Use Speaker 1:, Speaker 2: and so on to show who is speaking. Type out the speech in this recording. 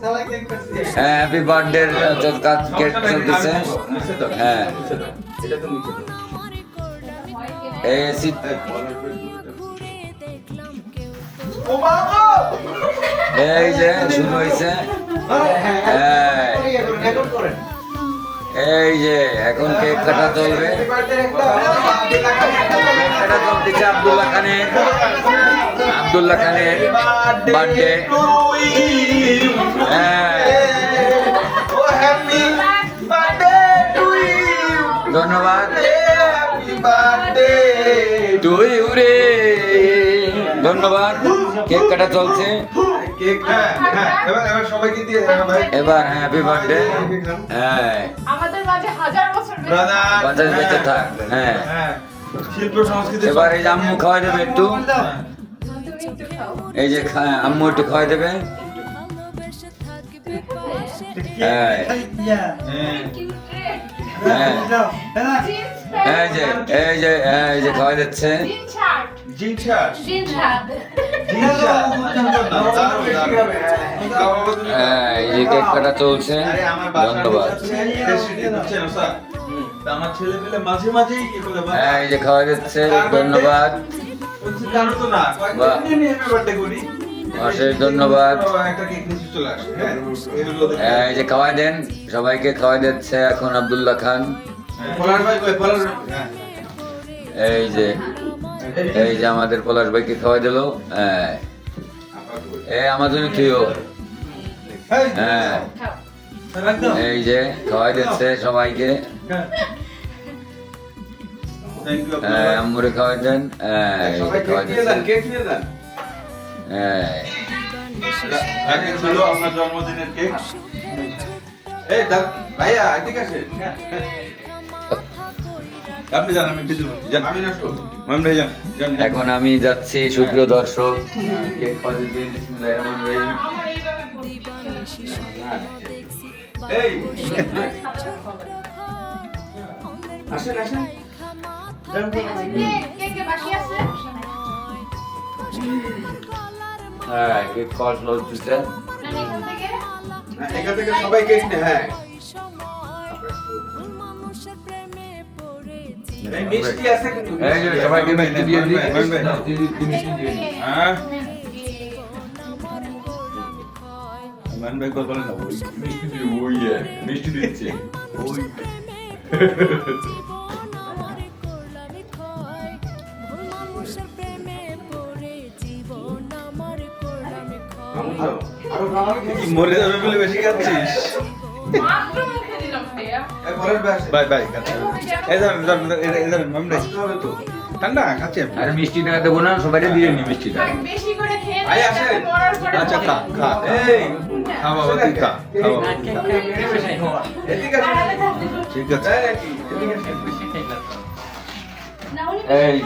Speaker 1: হ্যাঁ happy birthday কাজ cake চলতেছে। হ্যাঁ। এই যে, শুরু হয়েছে। হ্যাঁ। এই যে, এখন কেক কাটা চলবে। কেক কাটা আব্দুল্লাহ খানের। আব্দুল্লাহ খানের বার্থডে হ্যাঁ। ধন্যবাদ। তুই উরে ধন্যবাদ। কেক কাটা চলছে।
Speaker 2: সবাইকে দিয়ে হ্যাঁ ভাই
Speaker 1: এবার হ্যাপি বার্থডে হ্যাঁ।
Speaker 3: আমাদের মাঝে হাজার বেঁচে
Speaker 1: থাক। হ্যাঁ।
Speaker 2: হ্যাঁ। শিল্প সংস্কৃতি
Speaker 1: এবার এই যে আম্মু খাওয়াই দেবে একটু। এই যে আম্মু একটু খাওয়াই দেবে। হ্যাঁ। যে, এই যে এই যে খাওয়াই দিচ্ছে।
Speaker 3: দিন ছাড়
Speaker 2: জিনসার
Speaker 3: দিন ছাড়
Speaker 1: হ্যাঁ এই কেক কাটা চলছে। ধন্যবাদ।
Speaker 2: আমার মাঝে মাঝেই কি
Speaker 1: এই যে খাওয়াই দিচ্ছে, ধন্যবাদ। অশেষ ধন্যবাদ।
Speaker 2: হ্যাঁ।
Speaker 1: হ্যাঁ, এই যে খাওয়াই দেন সবাইকে খাওয়াই দিচ্ছে এখন আব্দুল্লাহ খান।
Speaker 2: হ্যাঁ।
Speaker 1: এই যে এই যে আমাদের পলাশ ভাইকে খাওয়াই দিল হ্যাঁ। এই আমার জন্য হ্যাঁ। এই যে খাওয়াই দিচ্ছে সবাইকে।
Speaker 2: জন্মদিনের কেক এই দাও, ভাইয়া এদিকে আসেন। আপনি যান আমি বিদ্যুৎ যান। আমি না মাম ভাই যান। যান।
Speaker 1: এখন আমি যাচ্ছি সুপ্রিয় দর্শক।
Speaker 3: আমার
Speaker 2: আসেন আসেন।
Speaker 1: হ্যাঁ কেক খাওয়া চলতেছে
Speaker 3: মানে এখান থেকে
Speaker 2: না, এখান থেকে সবাই কেক নেয় হ্যাঁ মিষ্টি আছে। কিন্তু
Speaker 1: সবাইকে মিষ্টি দিয়ে দিই।
Speaker 2: হ্যাঁ। মান ভাই কত বলেন না মিষ্টি দিয়ে ওই মিষ্টি দিচ্ছে। ওই মরে যাবে বলে বেশি খাচ্ছিস? বাই বাই ঠান্ডা খাচ্ছি আমি
Speaker 1: দেবো না সবাই দিয়ে নি মিষ্টিটা।
Speaker 2: আচ্ছা খা খা খা। বাবা তুই খা। ঠিক আছে।
Speaker 1: এই।